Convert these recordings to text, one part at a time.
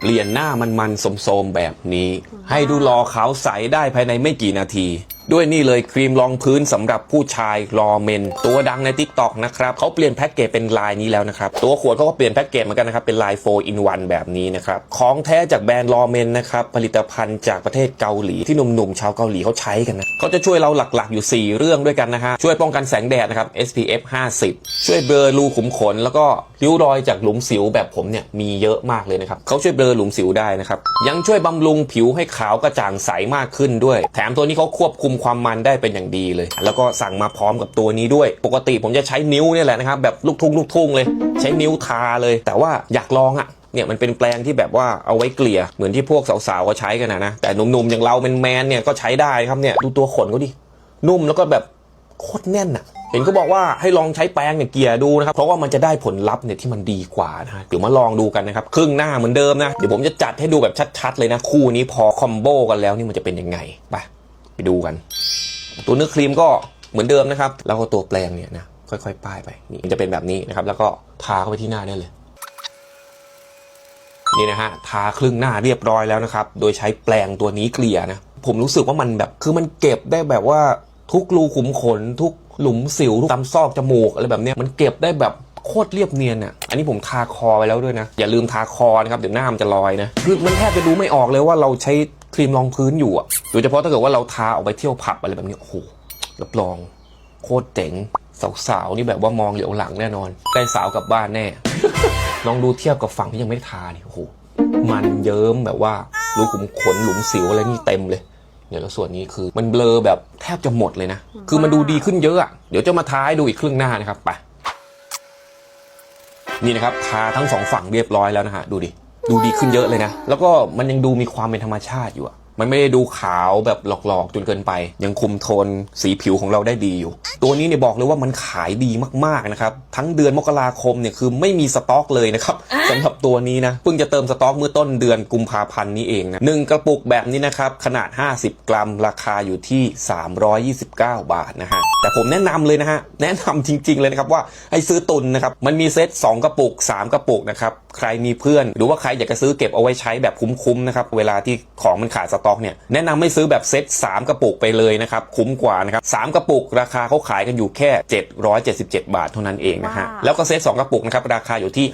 เปลี่ยนหน้ามันมันๆสมๆแบบนี้ ให้ดูรอขาวใสได้ภายในไม่กี่นาที ด้วยนี่เลยครีมรองพื้นสำหรับผู้ชายรอเมน ตัวดังใน t ิ k t o k นะครับเขาเปลี่ยนแพ็กเกจเป็นลายนี้แล้วนะครับ ตัวขวดเขาก็เปลี่ยนแพ็กเกจเหมือนกันนะครับ เป็นลาย4 in 1แบบนี้นะครับ ของแท้จากแบรนด์รอเมนนะครับ ผลิตภัณฑ์จากประเทศเกาหลีที่หนุ่มๆชาวเกาหลีเขาใช้กันนะเขาจะช่วยเราหลักๆอยู่ 4 เรื่องด้วยกันนะฮะช่วยป้องกันแสงแดดนะครับ SPF 50 ช่วยเบลอรูขุมขน แล้วก็ริ้วรอยจากหลุมสิวแบบผมเนี่ยมีเยอะมากเลยนะครับเขาช่วยเบลอหลุมสิวได้นะครับยังช่วยบำรุงผิวให้ขาวกระจ่างใสมากขึ้นด้วย แถมตัวนี้เขาควบคุมความมันได้เป็นอย่างดีเลย แล้วก็สั่งมาพร้อมกับตัวนี้ด้วย ปกติผมจะใช้นิ้วเนี่ยแหละนะครับแบบลูกทุ่งลูกทุ่งเลย ใช้นิ้วทาเลย แต่ว่าอยากลองอะเนี่ยมันเป็นแปลงที่แบบว่าเอาไว้เกลี่ยเหมือนที่พวกสาวๆเขาใช้กันนะนะแต่หนุ่มๆอย่างเราเป็นแมนเนี่ยก็ใช้ได้ครับเนี่ยดูตัวขนเขาดินุ่มแล้วก็แบบโคตรแน่นอะเห็นก็บอกว่าให้ลองใช้แปรงเนี่ยเกลี่ยดูนะครับ เพราะว่ามันจะได้ผลลัพธ์เนี่ยที่มันดีกว่านะเดี๋ยวมาลองดูกันนะครับ ครึ่งหน้าเหมือนเดิมนะ เดี๋ยวผมจะจัดให้ดูแบบชัดๆเลยนะ คู่นี้พอคอมโบกันแล้วนี่มันจะเป็นยังไงไป ไปดูกัน ตัวเนื้อครีมก็เหมือนเดิมนะครับ แล้วก็ตัวแปรงเนี่ยนะค่อยๆป้ายไปนี่มันจะเป็นแบบนี้นะครับ แล้วก็ทาเข้าไปที่หน้าได้เลย นี่นะฮะทาครึ่งหน้าเรียบร้อยแล้วนะครับ โดยใช้แปรงตัวนี้เกลี่ยนะผมรู้สึกว่ามันแบบคือมันเก็บได้แบบว่าทุกรูขุมขน ทุกหลุมสิวทุกตามซอกจมูกอะไรแบบเนี้ยมันเก็บได้แบบโคตรเรียบเนียนอะ อันนี้ผมทาคอไปแล้วด้วยนะ อย่าลืมทาคอนะครับ เดี๋ยวหน้ามันจะลอยนะ คือมันแทบจะดูไม่ออกเลยว่าเราใช้ ครีมรองพื้นอยู่อะโดยเฉพาะถ้าเกิดว่าเราทาออกไปเที่ยวผับอะไรแบบนี้โอ้โหรับรองโคตรเจ๋งสาวๆนี่แบบว่ามองเหลียวหลังแน่นอนได้สาวกลับบ้านแน่ลองดูเทียบกับฝั่งที่ยังไม่ได้ทาเนี่ยโอ้โหมันเยิ้มแบบว่ารูขุมขนหลุมสิวอะไรนี่เต็มเลยเนี่ยแล้วส่วนนี้คือมันเบลอแบบแทบจะหมดเลยนะ คือมันดูดีขึ้นเยอะอะเดี๋ยวจะมาทาให้ดูอีกครึ่งหน้านะครับไปนี่นะครับทาทั้งสองฝั่งเรียบร้อยแล้วนะฮะดูดิ ดูดีขึ้นเยอะเลยนะ แล้วก็มันยังดูมีความเป็นธรรมชาติอยู่อะมันไม่ได้ดูขาวแบบหลอกๆ จนเกินไป ยังคุมโทนสีผิวของเราได้ดีอยู่ ตัวนี้เนี่ยบอกเลยว่ามันขายดีมากๆนะครับ ทั้งเดือนมกราคมเนี่ยคือไม่มีสต็อกเลยนะครับสำหรับตัวนี้นะ เพิ่งจะเติมสต็อกเมื่อต้นเดือนกุมภาพันธ์นี้เองนะหนึ่งกระปุกแบบนี้นะครับ ขนาด 50 กรัม ราคาอยู่ที่ 329 บาทนะฮะแต่ผมแนะนำเลยนะฮะแนะนำจริง ๆเลยนะครับว่าให้ซื้อตุนนะครับมันมีเซต2 กระปุก 3 กระปุกนะครับ ใครมีเพื่อน หรือว่าใครอยากจะซื้อเก็บเอาไว้ใช้แบบคุ้มๆนะครับเวลาที่ของมันขาดสต็อกเนี่ยแนะนำให้ซื้อแบบเซต3 กระปุกไปเลยนะครับคุ้มกว่านะครับสามกระปุกราคาเขาขายกันอยู่แค่ 777 บาทเท่านั้นเองนะฮะว้าวแล้วก็เซต2กระปุกนะครับราคาอยู่ที่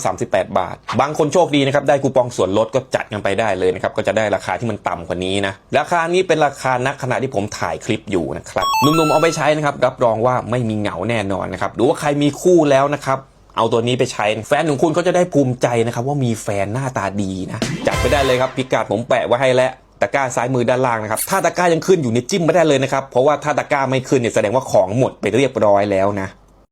538 บาท บางคนโชคดีนะครับได้คูปองส่วนลดก็จัดกันไปได้เลยนะครับก็จะได้ราคาที่มันต่ำกว่านี้นะราคานี้เป็นราคาณขณะที่ผมถ่ายคลิปอยู่นะครับหนุ่มๆเอาไปใช้นะครับรับรองว่าไม่มีเหงาแน่นอนนะครับหรือว่าใครมีคู่แล้วนะครับ เอาตัวนี้ไปใช้ แฟนของคุณก็จะได้ภูมิใจนะครับว่ามีแฟนหน้าตาดีนะ จัดไปได้เลยครับพิกัดผมแปะไว้ให้แล้วตะกร้าซ้ายมือด้านล่างนะครับ ถ้าตะกร้ายังขึ้นอยู่ในจิ้มไม่ได้เลยนะครับ เพราะว่าถ้าตะกร้าไม่ขึ้นเนี่ยแสดงว่าของหมดไปเรียบร้อยแล้วนะ